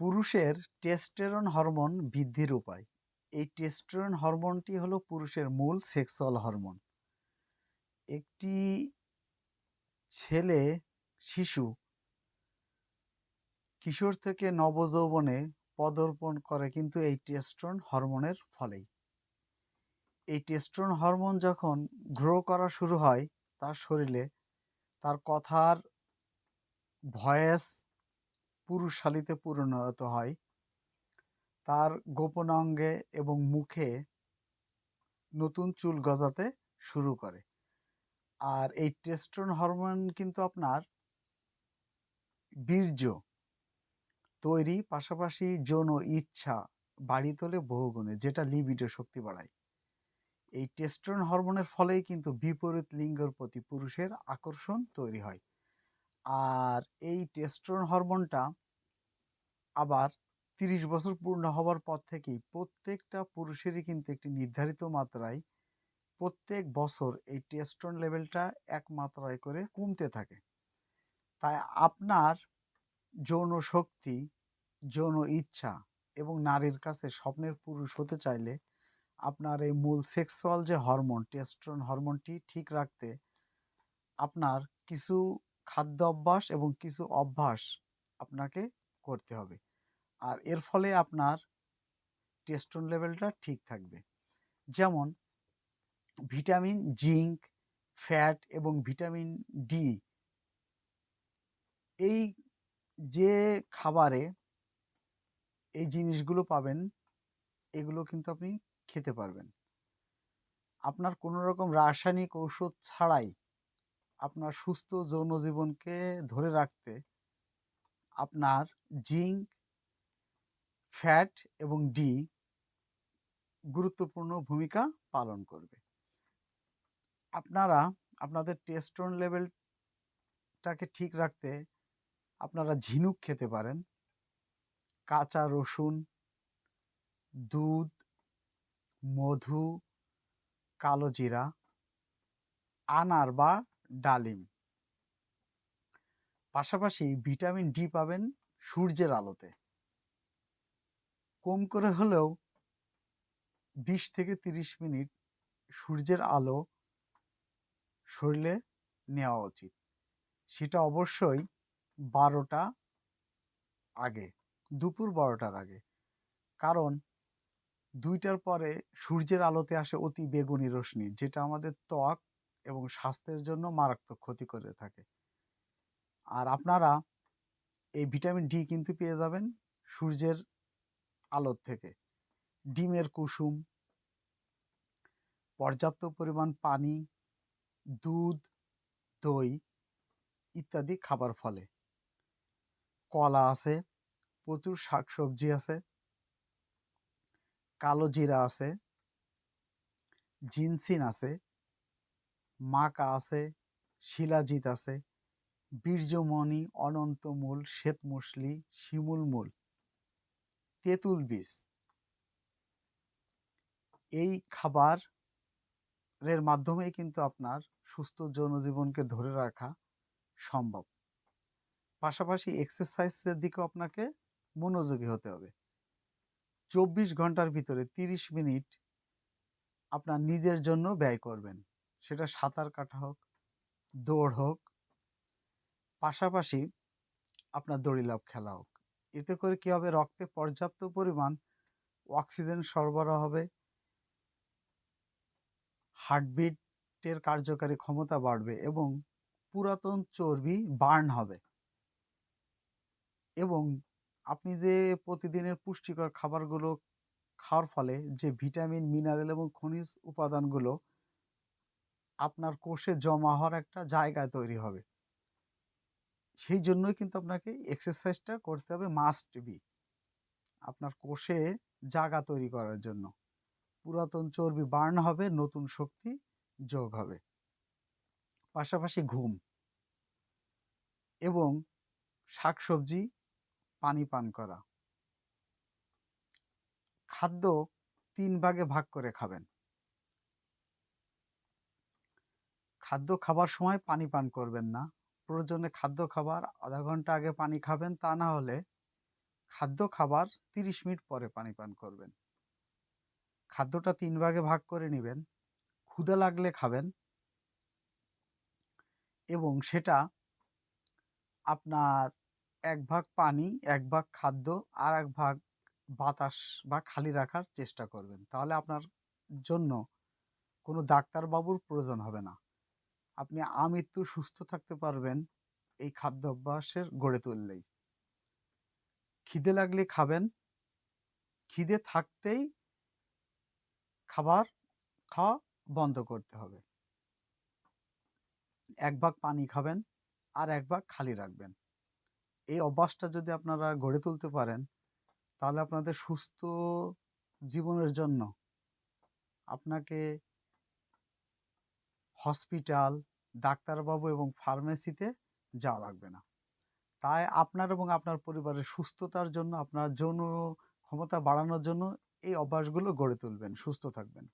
পুরুষের testosterone hormone বৃদ্ধির উপায়। এই টেস্টোস্টেরন হরমোনটি হলো পুরুষের মূল সেক্সুয়াল হরমোন একটি ছেলে, শিশু, কিশোর থেকে নবযৌবনে পদার্পণ করে কিন্তু এই টেস্টোস্টেরন হরমোনের ফলেই। এই টেস্টোস্টেরন হরমোন যখন গ্রো করা শুরু হয়, তার শরীরে তার কথার ভয়েস পুরুষশালীতে পরিণত হয়। তার গোপন অঙ্গে এবং মুখে নতুন চুল গজাতে শুরু করে। আর এই টেস্টোস্টেরন হরমোন কিন্তু আপনার বীর্য তৈরি, পাশাপাশি যৌন ইচ্ছা বাড়ি তোলে বহুগুণে, যেটা লিবিডো শক্তি বাড়ায়। এই টেস্টোস্টেরন হরমোনের ফলেই কিন্তু বিপরীত লিঙ্গের প্রতি পুরুষের আকর্ষণ তৈরি হয়। আর এই টেস্টোস্টেরন হরমোনটা আবার তিরিশ বছর পূর্ণ হওয়ার পর থেকেই প্রত্যেকটা পুরুষেরই কিন্তু একটি নির্ধারিত মাত্রায় প্রত্যেক বছর এই টেস্টোস্টেরন লেভেলটা এক মাত্রায় করে কমতে থাকে। তাই আপনার যৌন শক্তি, যৌন ইচ্ছা এবং নারীর কাছে স্বপ্নের পুরুষ হতে চাইলে আপনার এই মূল সেক্সুয়াল যে হরমোন টেস্টোস্টেরন হরমোনটি ঠিক রাখতে আপনার কিছু খাদ্য অভ্যাস এবং কিছু অভ্যাস আপনাকে করতে হবে। আর এর ফলে আপনার টেস্টোন লেভেলটা ঠিক থাকবে। যেমন ভিটামিন জিঙ্ক ফ্যাট এবং ভিটামিন ডি এই যে খাবারে এই জিনিসগুলো পাবেন, এগুলো কিন্তু আপনি খেতে পারবেন। আপনার কোনো রকম রাসায়নিক ঔষধ ছাড়াই আপনার সুস্থ যৌন জীবনকে ধরে রাখতে আপনার জিঙ্ক, ফ্যাট এবং ডি গুরুত্বপূর্ণ ভূমিকা পালন করবে। আপনারা, আপনাদের টেস্টোন লেভেলটাকে ঠিক রাখতে আপনারা ঝিনুক খেতে পারেন, কাঁচা রসুন, দুধ, মধু, কালো জিরা, আনার বা ডালিম। পাশাপাশি ভিটামিন ডি পাবেন সূর্যের আলোতে। কম করে হলেও বিশ থেকে তিরিশ মিনিট সূর্যের আলো শরীরে নেওয়া উচিত। সেটা অবশ্যই বারোটা আগে, দুপুর বারোটার আগে। কারণ দুইটার পরে সূর্যের আলোতে আসে অতি বেগুনি রশ্মি, যেটা আমাদের ত্বক এবং স্বাস্থ্যের জন্য মারাত্মক ক্ষতি করে থাকে। আর আপনারা এই ভিটামিন ডি কিন্তু পেয়ে যাবেন সূর্যের আলোর থেকে। ডিমের কুসুম, পর্যাপ্ত পরিমাণ পানি, দুধ, দই ইত্যাদি খাবার ফলে। কলা আছে, প্রচুর শাকসবজি আছে, কালো জিরা আছে, জিনসিন আছে মাকা আছে, শিলাজিৎ আছে, বীর্যমণি অনন্তমূল শ্বেতমুসলি শিমুল মূল। তেঁতুল বীজ। এই খাবারের মাধ্যমেই কিন্তু আপনার সুস্থ যৌনজীবনকে ধরে রাখা সম্ভব। পাশাপাশি এক্সারসাইজের দিকেও আপনাকে মনোযোগী হতে হবে। চব্বিশ ঘণ্টার ভিতরে তিরিশ মিনিট আপনার নিজের জন্য ব্যয় করবেন। সেটা সাঁতার কাটা হোক, দৌড় হোক, পাশাপাশি আপনার দড়িলাভ খেলা হোক। এতে করে কী হবে? রক্তে পর্যাপ্ত পরিমাণ অক্সিজেন সরবরাহ হবে। হার্টবিটের কার্যকারী ক্ষমতা বাড়বে এবং পুরাতন চর্বি বার্ন হবে। এবং আপনি যে প্রতিদিনের পুষ্টিকর খাবারগুলো খাওয়ার ফলে যে ভিটামিন, মিনারেল এবং খনিজ উপাদানগুলো আপনার কোষে জমা হওয়ার একটা জায়গা তৈরি হবে। সেই জন্যই কিন্তু আপনাকে এক্সারসাইজটা করতে হবে মাস্ট বি আপনার কোষে জায়গা তৈরি করার জন্য। পুরাতন চর্বি বার্ন হবে, নতুন শক্তি যোগ হবে। পাশাপাশি ঘুম। এবং শাকসবজি, পানি পান করা। খাদ্য তিন ভাগে ভাগ করে খাবেন। খাদ্য খাবার সময় পানি পান করবেন না। প্রয়োজনে খাদ্য খাবার আধা ঘণ্টা আগে পানি খাবেন, তা না হলে খাদ্য খাবার তিরিশ মিনিট পরে পানি পান করবেন। খাদ্যটা তিন ভাগে ভাগ করে নেবেন ক্ষুধা লাগলে খাবেন এবং সেটা আপনার এক ভাগ পানি, এক ভাগ খাদ্য আর এক ভাগ বাতাস বা খালি রাখার চেষ্টা করবেন। তাহলে আপনার জন্য কোনো ডাক্তারবাবুর প্রয়োজন হবে না। আপনি আমৃত্যু সুস্থ থাকতে পারবেন, এই খাদ্য অভ্যাসের গড়ে তুললেই। খিদে লাগলে খাবেন, খিদে থাকতেই খাবার খাওয়া বন্ধ করতে হবে। এক ভাগ পানি খাবেন আর এক ভাগ খালি রাখবেন। এই অভ্যাসটা যদি আপনারা গড়ে তুলতে পারেন, তাহলে আপনাদের সুস্থ জীবনের জন্য আপনাকে হসপিটাল, ডাক্তারবাবু এবং ফার্মেসিতে যাওয়া লাগবে না। তাই আপনার এবং আপনার পরিবারের সুস্থতার জন্য, আপনার যৌন ক্ষমতা বাড়ানোর জন্য এই অভ্যাসগুলো গড়ে তুলবেন, সুস্থ থাকবেন।